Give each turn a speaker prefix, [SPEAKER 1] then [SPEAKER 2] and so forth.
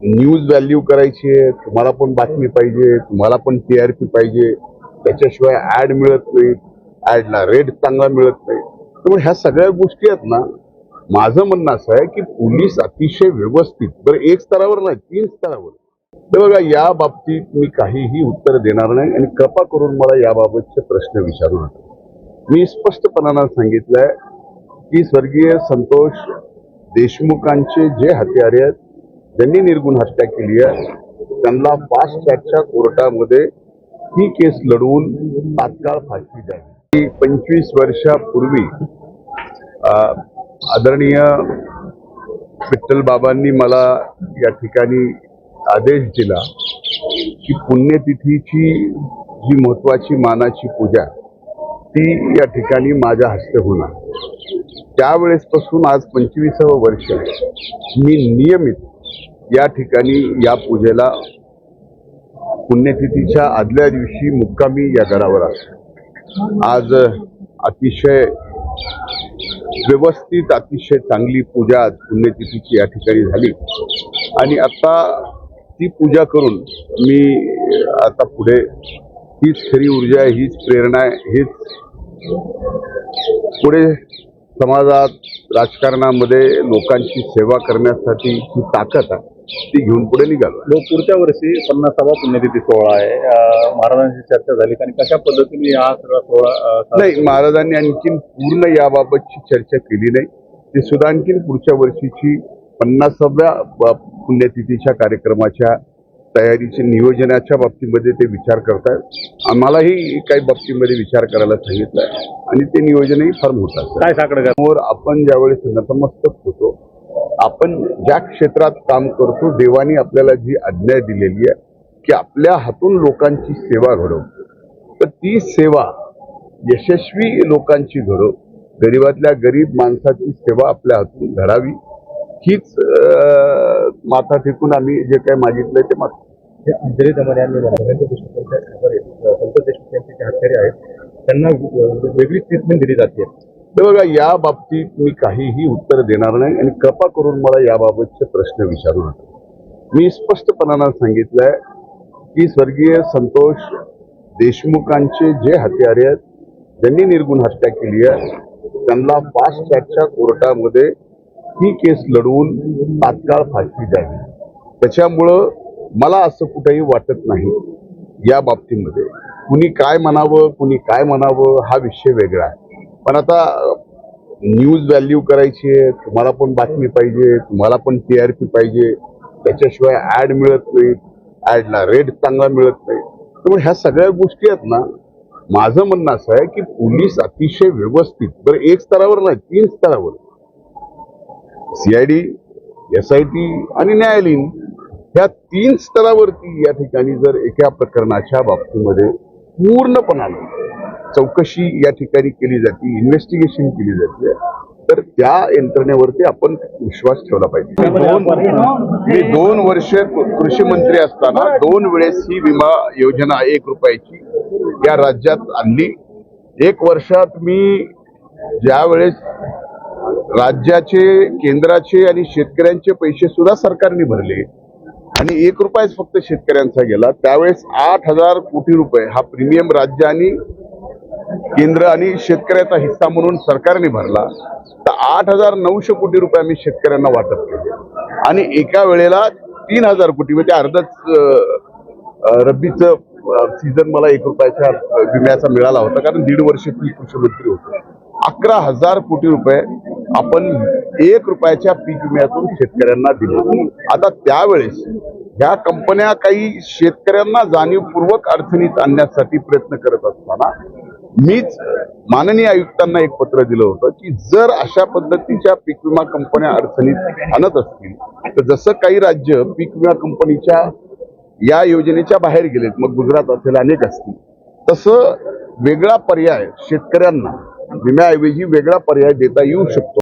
[SPEAKER 1] News value करायची आहे तुम्हाला पण बातमी पाहिजे तुम्हाला पण टीआरपी पाहिजे. त्याच्याशिवाय ऍड मिळत नाही ऍडला रेट चांगला मिळत नाही. त्यामुळे ह्या सगळ्या गोष्टी आहेत ना माझं म्हणणं असं आहे की पोलीस अतिशय व्यवस्थित बरं एक स्तरावर नाही तीन स्तरावर. तर बघा या बाबतीत मी काहीही उत्तर देणार नाही आणि कृपा करून मला याबाबतचे प्रश्न विचारू नका. मी स्पष्टपणानं सांगितलंय की स्वर्गीय संतोष देशमुखांचे जे हत्यारे आहेत ज्यांनी निर्गुण हत्या केली आहे त्यांना फास्ट ट्रॅकच्या कोर्टामध्ये ही केस लढवून तात्काळ फाशी द्यावी. पंचवीस वर्षापूर्वी अं, आदरणीय विठ्ठल बाबांनी मला या ठिकाणी आदेश दिला की पुण्यतिथीची जी महत्वाची मानाची पूजा ती या ठिकाणी माझ्या हस्ते होणार. त्यावेळेसपासून आज पंचवीसावं वर्ष मी नियमित या ठिकाणी या पूजेला पुण्यतिथीच्या आदल्या दिवशी मुक्कामी या गडावर असतो आज अतिशय व्यवस्थित अतिशय चांगली पूजा आज पुण्यतिथीची या ठिकाणी झाली. आणि आता ती पूजा करून मी आता पुढे हीच खरी ऊर्जा आहे हीच प्रेरणा आहे हीच पुढे समाजात राजकारणामध्ये लोकांची सेवा करण्यासाठी ही ताकद आहे. ती घेऊन पुढे निघालो
[SPEAKER 2] पुढच्या वर्षी पन्नासावा पुण्यतिथी सोहळा आहे. महाराजांची चर्चा झाली. आणि कशा पद्धतीने हा सगळा सोहळा
[SPEAKER 1] नाही महाराजांनी आणखीन पूर्ण याबाबतची चर्चा केली नाही. ते सुद्धा आणखीन पुढच्या वर्षीची पन्नासाव्या पुण्यतिथीच्या कार्यक्रमाच्या तयारीचे नियोजनाच्या बाबतीमध्ये ते विचार करतायत. आम्हालाही काही बाबतीमध्ये विचार करायला सांगितलंय. आणि ते नियोजनही फार मोठं
[SPEAKER 2] काय साकडं
[SPEAKER 1] समोर आपण ज्यावेळेस नतमस्तक होतो आपण ज्या क्षेत्रात काम करतो देवाने आपल्याला जी आज्ञा दिलेली आहे की आपल्या हातून लोकांची सेवा घडव तर ती सेवा यशस्वी लोकांची घडव गरीबातल्या गरीब माणसाची सेवा आपल्या हातून घडावी. हीच माथा टेकून आम्ही जे काही मागितलंय ते मात्र
[SPEAKER 2] अंजली दमाने यांनी देशमुख यांचे जे आहेत त्यांना वेगळी ट्रीटमेंट दिली जाते.
[SPEAKER 1] हे बघा या बाबतीत मी काहीही उत्तर देणार नाही आणि कृपा करून मला याबाबतचे प्रश्न विचारू नका. मी स्पष्टपणानं सांगितलंय की स्वर्गीय संतोष देशमुखांचे जे हत्यारे आहेत ज्यांनी निर्गुण हत्या केली आहे त्यांना फास्ट ट्रॅकच्या कोर्टामध्ये ही केस लढवून तात्काळ फाशी द्यावी. त्याच्यामुळं मला असं कुठेही वाटत नाही या बाबतीमध्ये. कुणी काय म्हणावं कुणी काय म्हणावं हा विषय वेगळा आहे. पण आता न्यूज व्हॅल्यू करायची आहे तुम्हाला पण बातमी पाहिजे तुम्हाला पण टीआरपी पाहिजे त्याच्याशिवाय ऍड मिळत नाही ऍडला रेट चांगला मिळत नाही. त्यामुळे ह्या सगळ्या गोष्टी आहेत ना माझं म्हणणं असं आहे की पोलीस अतिशय व्यवस्थित बरं एक स्तरावर नाही तीन स्तरावर. सीआयडी एस आय टी आणि न्यायालयीन ह्या तीन स्तरावरती या ठिकाणी जर एका प्रकरणाच्या बाबतीमध्ये पूर्णपणाने चौकशी या ठिकाणी केली जाते इन्व्हेस्टिगेशन केली जाते. तर त्या यंत्रणेवरती आपण विश्वास ठेवला पाहिजे. मी दोन मी दोन वर्ष कृषी मंत्री असताना दोन वेळेस ही विमा योजना एक रुपयाची या राज्यात आणली. एक वर्षात मी ज्या वेळेस राज्याचे केंद्राचे आणि शेतकऱ्यांचे पैसे सुद्धा सरकारने भरले आणि एक रुपयाच फक्त शेतकऱ्यांचा गेला त्यावेळेस आठ हजार कोटी रुपये हा प्रीमियम राज्य आणि केंद्र आणि शेतकऱ्याचा हिस्सा म्हणून सरकारने भरला तर आठ हजार नऊशे कोटी रुपये आम्ही शेतकऱ्यांना वाटप केले. आणि एका वेळेला तीन हजार कोटी म्हणजे अर्धच रब्बीचं सीझन मला एक रुपयाच्या विम्याचा मिळाला होता कारण दीड वर्ष मी कृषीमंत्री होतो. अकरा हजार कोटी रुपये आपण एक रुपयाच्या पीक विम्यातून शेतकऱ्यांना दिले. आता त्यावेळेस ह्या कंपन्या काही शेतकऱ्यांना जाणीवपूर्वक अडचणीत आणण्यासाठी प्रयत्न करत असताना मीच माननीय आयुक्तांना एक पत्र दिलं होतं की जर अशा पद्धतीच्या पीक विमा कंपन्या अडचणीत आणत असतील तर जसं काही राज्य पीक विमा कंपनीच्या या योजनेच्या बाहेर गेलेत मग गुजरात असेल अनेक असतील तसं वेगळा पर्याय शेतकऱ्यांना विम्याऐवजी वेगळा पर्याय देता येऊ शकतो.